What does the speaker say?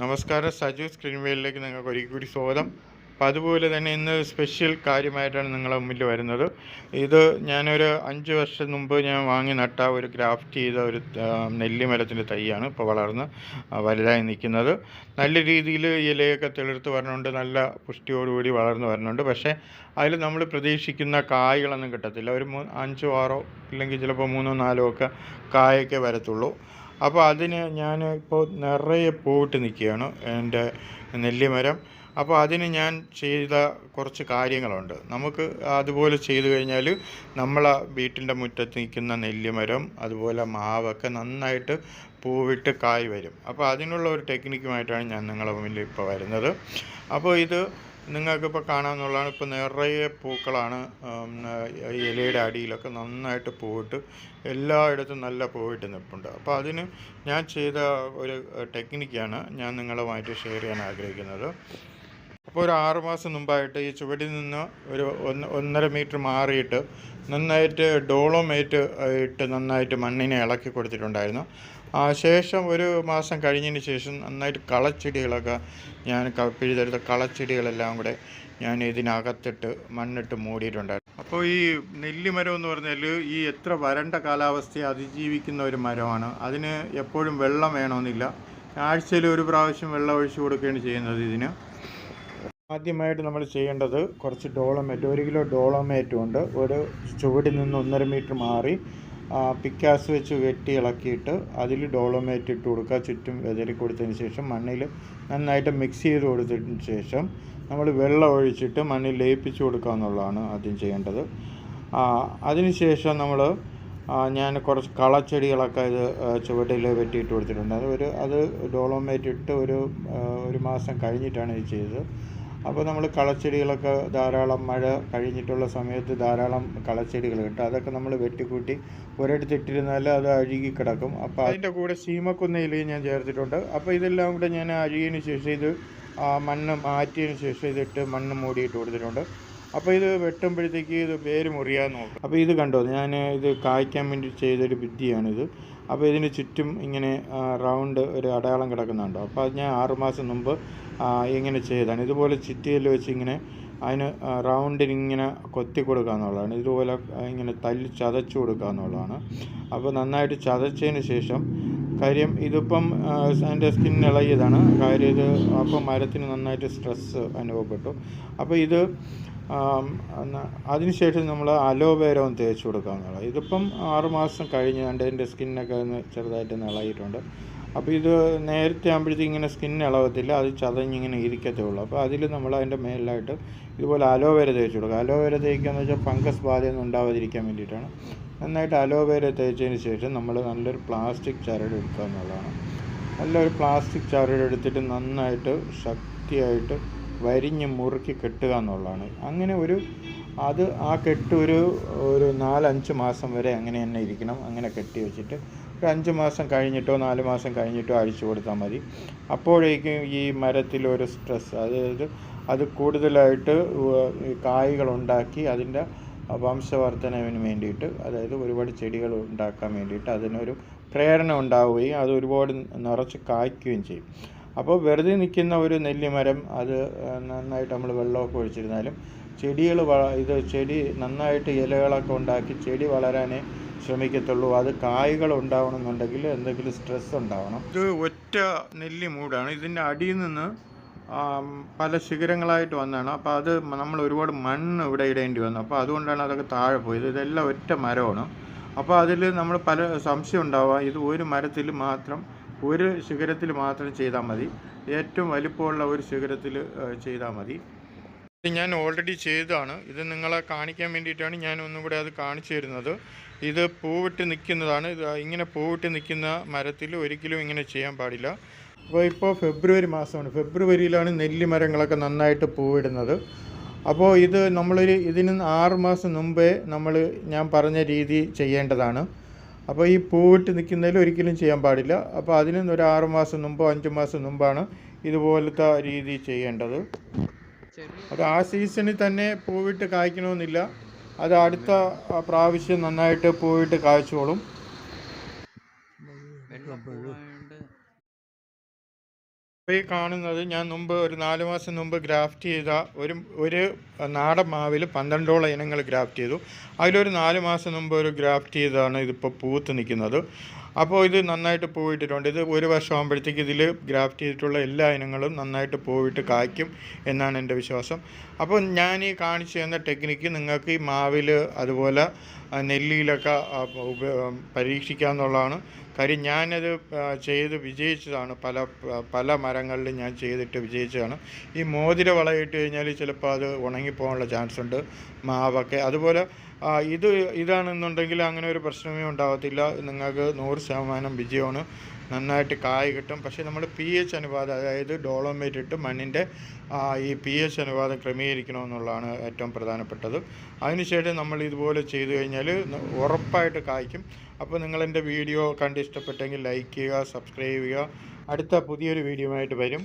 നമസ്കാരം സജു സ്ക്രീൻ വേലിലേക്ക് നിങ്ങൾക്ക് ഒരിക്കൽ കൂടി സ്വാഗതം. അപ്പം അതുപോലെ തന്നെ ഇന്ന് സ്പെഷ്യൽ കാര്യമായിട്ടാണ് നിങ്ങളെ മുമ്പിൽ വരുന്നത്. ഇത് ഞാനൊരു അഞ്ച് വർഷം മുമ്പ് ഞാൻ വാങ്ങി നട്ട ഒരു ഗ്രാഫ്റ്റ് ചെയ്ത ഒരു നെല്ലിമരത്തിന്റെ തൈയാണ് ഇപ്പോൾ വളർന്ന് വലുതായി നിൽക്കുന്നത്. നല്ല രീതിയിൽ ഇലയൊക്കെ തെളിർത്ത് വരണുണ്ട് നല്ല പുഷ്ടിയോടുകൂടി വളർന്ന് വരുന്നുണ്ട് പക്ഷേ അതിൽ നമ്മൾ പ്രതീക്ഷിക്കുന്ന കായ്കളൊന്നും കിട്ടത്തില്ല. ഒരു അഞ്ചോ ആറോ ഇല്ലെങ്കിൽ ചിലപ്പോൾ മൂന്നോ നാലോ ഒക്കെ കായൊക്കെ വരത്തുള്ളൂ. അപ്പോൾ അതിന് ഞാൻ ഇപ്പോൾ നിറയെ പൂവിട്ട് നിൽക്കുകയാണ് എന്റെ നെല്ലിമരം. അപ്പോൾ അതിന് ഞാൻ ചെയ്ത കുറച്ച് കാര്യങ്ങളുണ്ട്. നമുക്ക് അതുപോലെ ചെയ്തു കഴിഞ്ഞാൽ നമ്മളെ വീട്ടിന്റെ മുറ്റത്ത് നിൽക്കുന്ന നെല്ലിമരം അതുപോലെ മാവൊക്കെ നന്നായിട്ട് പൂവിട്ട് കായ് വരും. അപ്പോൾ അതിനുള്ള ഒരു ടെക്നിക്കുമായിട്ടാണ് ഞാൻ നിങ്ങളുടെ മുന്നിൽ ഇപ്പോൾ വരുന്നത്. അപ്പോൾ ഇത് നിങ്ങൾക്കിപ്പോൾ കാണാമെന്നുള്ളതാണ്. ഇപ്പോൾ നിറയെ പൂക്കളാണ് ഇലയുടെ അടിയിലൊക്കെ നന്നായിട്ട് പൂവിട്ട് എല്ലായിടത്തും നല്ല പൂവിട്ട് നിൽപ്പുണ്ട്. അപ്പോൾ അതിന് ഞാൻ ചെയ്ത ഒരു ടെക്നിക്കാണ് ഞാൻ നിങ്ങളുമായിട്ട് ഷെയർ ചെയ്യാൻ ആഗ്രഹിക്കുന്നത്. അപ്പോൾ ഒരു ആറ് മാസം മുമ്പായിട്ട് ഈ ചുവടിൽ നിന്ന് ഒരു ഒന്ന് ഒന്നര മീറ്റർ മാറിയിട്ട് നന്നായിട്ട് ഡോളോമേറ്റ് ഇട്ട് നന്നായിട്ട് മണ്ണിനെ ഇളക്കി കൊടുത്തിട്ടുണ്ടായിരുന്നു. ശേഷം ഒരു മാസം കഴിഞ്ഞതിന് ശേഷം നന്നായിട്ട് കളച്ചെടികളൊക്കെ ഞാൻ പിഴുതെടുത്ത കളച്ചെടികളെല്ലാം കൂടെ ഞാൻ ഇതിനകത്തിട്ട് മണ്ണിട്ട് മൂടിയിട്ടുണ്ടായിരുന്നു. അപ്പോൾ ഈ നെല്ലിമരം എന്ന് പറഞ്ഞാൽ ഈ എത്ര വരണ്ട കാലാവസ്ഥയെ അതിജീവിക്കുന്ന ഒരു മരമാണ്. അതിന് എപ്പോഴും വെള്ളം വേണമെന്നില്ല. ആഴ്ചയിൽ ഒരു പ്രാവശ്യം വെള്ളം ഒഴിച്ചു കൊടുക്കുകയാണ് ചെയ്യുന്നത് ഇതിന്. ആദ്യമായിട്ട് നമ്മൾ ചെയ്യേണ്ടത് കുറച്ച് ഡോളമേറ്റ് ഒരു കിലോ ഡോളമേറ്റും ഉണ്ട് ഒരു ചുവടിൽ നിന്ന് ഒന്നര മീറ്റർ മാറി ആ, പിക്കാസ് വെച്ച് വെട്ടി ഇളക്കിയിട്ട് അതിൽ ഡോളോമേറ്റ് ഇട്ട് കൊടുക്കുക. ചുറ്റും വെതറി കൊടുത്തതിന് ശേഷം മണ്ണിൽ നന്നായിട്ട് മിക്സ് ചെയ്ത് കൊടുത്തതിന് ശേഷം നമ്മൾ വെള്ളം ഒഴിച്ചിട്ട് മണ്ണിൽ ലയിപ്പിച്ച് കൊടുക്കുക എന്നുള്ളതാണ് ആദ്യം ചെയ്യേണ്ടത്. അതിനുശേഷം നമ്മൾ ഞാൻ കുറച്ച് കളച്ചെടികളൊക്കെ ഇത് ചുവട്ടിൽ വെട്ടിയിട്ട് കൊടുത്തിട്ടുണ്ട്. അത് ഒരു അത് ഡോളോമേറ്റ് ഇട്ട് ഒരു ഒരു മാസം കഴിഞ്ഞിട്ടാണ് ഇത് ചെയ്തത്. അപ്പോൾ നമ്മൾ കളച്ചെടികളൊക്കെ ധാരാളം മഴ കഴിഞ്ഞിട്ടുള്ള സമയത്ത് ധാരാളം കളച്ചെടികൾ കിട്ടും. അതൊക്കെ നമ്മൾ വെട്ടിക്കൂട്ടി ഒരിടത്ത് ഇട്ടിരുന്നാൽ അത് അഴുകി കിടക്കും. അപ്പോൾ അതിന്റെ കൂടെ ശീമക്കൊന്ന ഇലയും ഞാൻ ചേർത്തിട്ടുണ്ട്. അപ്പോൾ ഇതെല്ലാം കൂടെ ഞാൻ അഴുകിയതിന് ശേഷം ഇത് മണ്ണ് മാറ്റിയതിന് ശേഷം ഇതിട്ട് മണ്ണ് മൂടിയിട്ട് കൊടുത്തിട്ടുണ്ട്. അപ്പോൾ ഇത് വെട്ടുമ്പോഴത്തേക്ക് ഇത് വേര് മുറിയാൻ നോക്കും. അപ്പോൾ ഇത് കണ്ടോ? ഞാൻ ഇത് കായ്ക്കാൻ വേണ്ടി ചെയ്തൊരു വിദ്യയാണിത് അപ്പോൾ ഇതിന് ചുറ്റും ഇങ്ങനെ റൗണ്ട് ഒരു അടയാളം കിടക്കുന്നുണ്ടോ. അപ്പോൾ അത് ഞാൻ ആറുമാസം മുമ്പ് ഇങ്ങനെ ചെയ്താണ് ഇതുപോലെ ചുറ്റിയിൽ വെച്ച് ഇങ്ങനെ അതിന് റൗണ്ടിന് ഇങ്ങനെ കൊത്തി കൊടുക്കുക എന്നുള്ളതാണ്. ഇതുപോലെ ഇങ്ങനെ തല്ലി ചതച്ചു കൊടുക്കുക എന്നുള്ളതാണ്. അപ്പോൾ നന്നായിട്ട് ചതച്ചതിന് ശേഷം കാര്യം ഇതിപ്പം എന്റെ സ്കിൻ ഇളകിയതാണ്. കാര്യം ഇത് അപ്പോൾ മരത്തിന് നന്നായിട്ട് സ്ട്രെസ്സ് അനുഭവപ്പെട്ടു. അപ്പോൾ ഇത് അതിനുശേഷം നമ്മൾ അലോവേര ഒന്ന് തേച്ച് കൊടുക്കാവുന്നതാണ് ഇതിപ്പം ആറുമാസം കഴിഞ്ഞ് കണ്ട് എന്റെ സ്കിന്നൊക്കെ ഒന്ന് ചെറുതായിട്ട് ഇളകിയിട്ടുണ്ട് അപ്പോൾ ഇത് നേരത്തെ ആകുമ്പോഴത്തേക്ക് ഇങ്ങനെ സ്കിൻ ഇളകത്തില്ല അത് ചതഞ്ഞിങ്ങനെ ഇരിക്കത്തേ ഉള്ളൂ അപ്പോൾ അതിൽ നമ്മൾ അതിന്റെ മേലായിട്ട് ഇതുപോലെ അലോവേര തേച്ച് കൊടുക്കുക. അലോവേര തേക്കുക വെച്ചാൽ ഫംഗസ് ബാധയൊന്നും ഉണ്ടാവാതിരിക്കാൻ വേണ്ടിയിട്ടാണ്. നന്നായിട്ട് അലോവേര തേച്ചതിന് ശേഷം നമ്മൾ നല്ലൊരു പ്ലാസ്റ്റിക് ചരട് എടുക്കുക എന്നുള്ളതാണ്. നല്ലൊരു പ്ലാസ്റ്റിക് ചരട് എടുത്തിട്ട് നന്നായിട്ട് ശക്തിയായിട്ട് വരിഞ്ഞ് മുറുക്കി കെട്ടുക എന്നുള്ളതാണ്. അങ്ങനെ ഒരു അത് ആ കെട്ട് ഒരു ഒരു നാലഞ്ച് മാസം വരെ അങ്ങനെ തന്നെ ഇരിക്കണം. അങ്ങനെ കെട്ടി വെച്ചിട്ട് ഒരു അഞ്ച് മാസം കഴിഞ്ഞിട്ടോ നാല് മാസം കഴിഞ്ഞിട്ടോ അഴിച്ചു കൊടുത്താൽ മതി. അപ്പോഴേക്കും ഈ മരത്തിൽ ഒരു സ്ട്രെസ് അതായത് അത് കൂടുതലായിട്ട് കായ്കളുണ്ടാക്കി അതിന്റെ വംശവർദ്ധനവിന് വേണ്ടിയിട്ട് അതായത് ഒരുപാട് ചെടികൾ ഉണ്ടാക്കാൻ വേണ്ടിയിട്ട് അതിനൊരു പ്രേരണ ഉണ്ടാവുകയും അത് ഒരുപാട് നിറച്ച് കായ്ക്കുകയും ചെയ്യും. അപ്പോൾ വെറുതെ നിൽക്കുന്ന ഒരു നെല്ലിമരം അത് നന്നായിട്ട് നമ്മൾ വെള്ളമൊക്കെ ഒഴിച്ചിരുന്നാലും ചെടികൾ വ ഇത് ചെടി നന്നായിട്ട് ഇലകളൊക്കെ ഉണ്ടാക്കി ചെടി വളരാനേ ശ്രമിക്കത്തുള്ളൂ. അത് കായ്കൾ ഉണ്ടാവണമെന്നുണ്ടെങ്കിൽ എന്തെങ്കിലും സ്ട്രെസ് ഉണ്ടാവണം. ഇത് ഒറ്റ നെല്ലി മൂടാണ്. ഇതിന്റെ അടിയിൽ നിന്ന് പല ശിഖരങ്ങളായിട്ട് വന്നതാണ്. അപ്പോൾ അത് നമ്മൾ ഒരുപാട് മണ്ണ് ഇവിടെ ഇടേണ്ടി വന്നു. അപ്പോൾ അതുകൊണ്ടാണ് അതൊക്കെ താഴെ പോയത്. ഇതെല്ലാം ഒറ്റ മരമാണ്. അപ്പോൾ അതിൽ നമ്മൾ പല സംശയം ഉണ്ടാവുക. ഇത് ഒരു മരത്തിൽ മാത്രം ഒരു ശിഖരത്തിൽ മാത്രം ചെയ്താൽ മതി. ഏറ്റവും വലിപ്പമുള്ള ഒരു ശിഖരത്തിൽ ചെയ്താൽ മതി. ഞാൻ ഓൾറെഡി ചെയ്തതാണ്. ഇത് നിങ്ങളെ കാണിക്കാൻ വേണ്ടിയിട്ടാണ് ഞാൻ ഒന്നും കൂടെ അത് കാണിച്ചു തരുന്നത്. ഇത് പൂവിട്ട് നിൽക്കുന്നതാണ്. ഇത് ഇങ്ങനെ പൂവിട്ട് നിൽക്കുന്ന മരത്തിൽ ഒരിക്കലും ഇങ്ങനെ ചെയ്യാൻ പാടില്ല. അപ്പോൾ ഇപ്പോൾ ഫെബ്രുവരി മാസമാണ്. ഫെബ്രുവരിയിലാണ് നെല്ലി മരങ്ങളൊക്കെ നന്നായിട്ട് പൂവിടുന്നത്. അപ്പോൾ ഇത് നമ്മളൊരു ഇതിന് ആറ് മാസം മുമ്പേ നമ്മൾ ഞാൻ പറഞ്ഞ രീതി ചെയ്യേണ്ടതാണ്. അപ്പോൾ ഈ പൂവിട്ട് നിൽക്കുന്നതിൽ ഒരിക്കലും ചെയ്യാൻ പാടില്ല. അപ്പോൾ അതിന് ഒരു ആറ് മാസം മുമ്പോ അഞ്ച് മാസം മുമ്പാണ് ഇതുപോലത്തെ രീതി ചെയ്യേണ്ടത്. അത് ആ സീസണിൽ തന്നെ പൂവിട്ട് കായ്ക്കണമെന്നില്ല. അത് അടുത്ത പ്രാവശ്യം നന്നായിട്ട് പൂവിട്ട് കായ്ച്ചോളും. ഇപ്പോൾ ഈ കാണുന്നത് ഞാൻ മുമ്പ് ഒരു നാല് മാസം മുമ്പ് ഗ്രാഫ്റ്റ് ചെയ്ത ഒരു ഒരു നാടൻ മാവിൽ പന്ത്രണ്ടോളം ഇനങ്ങൾ ഗ്രാഫ്റ്റ് ചെയ്തു. അതിലൊരു നാല് മാസം മുമ്പ് ഒരു ഗ്രാഫ്റ്റ് ചെയ്തതാണ് ഇതിപ്പോൾ പൂത്ത് നിൽക്കുന്നത് അപ്പോൾ ഇത് നന്നായിട്ട് പൂവിട്ടിട്ടുണ്ട് ഇത് ഒരു വർഷം ആകുമ്പോഴത്തേക്ക് ഇതിൽ ഗ്രാഫ്റ്റ് ചെയ്തിട്ടുള്ള എല്ലാ ഇനങ്ങളും നന്നായിട്ട് പൂവിട്ട് കായ്ക്കും എന്നാണ് എന്റെ വിശ്വാസം. അപ്പോൾ ഞാൻ ഈ കാണിച്ചു തന്ന ടെക്നിക്ക് നിങ്ങൾക്ക് ഈ മാവിൽ അതുപോലെ നെല്ലിയിലൊക്കെ പരീക്ഷിക്കാമെന്നുള്ളതാണ് കാര്യം ഞാനത് ചെയ്ത് വിജയിച്ചതാണ്. പല പല മരങ്ങളിലും ഞാൻ ചെയ്തിട്ട് വിജയിച്ചതാണ്. ഈ മോതിര വളയിട്ട് കഴിഞ്ഞാൽ ചിലപ്പോൾ അത് ഉണങ്ങിപ്പോകാനുള്ള ചാൻസ് ഉണ്ട് മാവൊക്കെ. അതുപോലെ ഇത് ഇതാണെന്നുണ്ടെങ്കിൽ അങ്ങനെ ഒരു പ്രശ്നമേ ഉണ്ടാകത്തില്ല നിങ്ങൾക്ക് നൂറ് ശതമാനം വിജയമാണ്. നന്നായിട്ട് കായ് കിട്ടും. പക്ഷേ നമ്മൾ പി എച്ച് അനുപാതം അതായത് ഡോളോമേറ്റ് ഇട്ട് മണ്ണിന്റെ ഈ പി എച്ച് അനുപാതം ക്രമീകരിക്കണമെന്നുള്ളതാണ് ഏറ്റവും പ്രധാനപ്പെട്ടത്. അതിനുശേഷം നമ്മൾ ഇതുപോലെ ചെയ്തു കഴിഞ്ഞാൽ ഉറപ്പായിട്ട് കായ്ക്കും. അപ്പോൾ നിങ്ങളെന്റെ വീഡിയോ കണ്ട് ഇഷ്ടപ്പെട്ടെങ്കിൽ ലൈക്ക് ചെയ്യുക സബ്സ്ക്രൈബ് ചെയ്യുക. അടുത്ത പുതിയൊരു വീഡിയോ ആയിട്ട് വരും.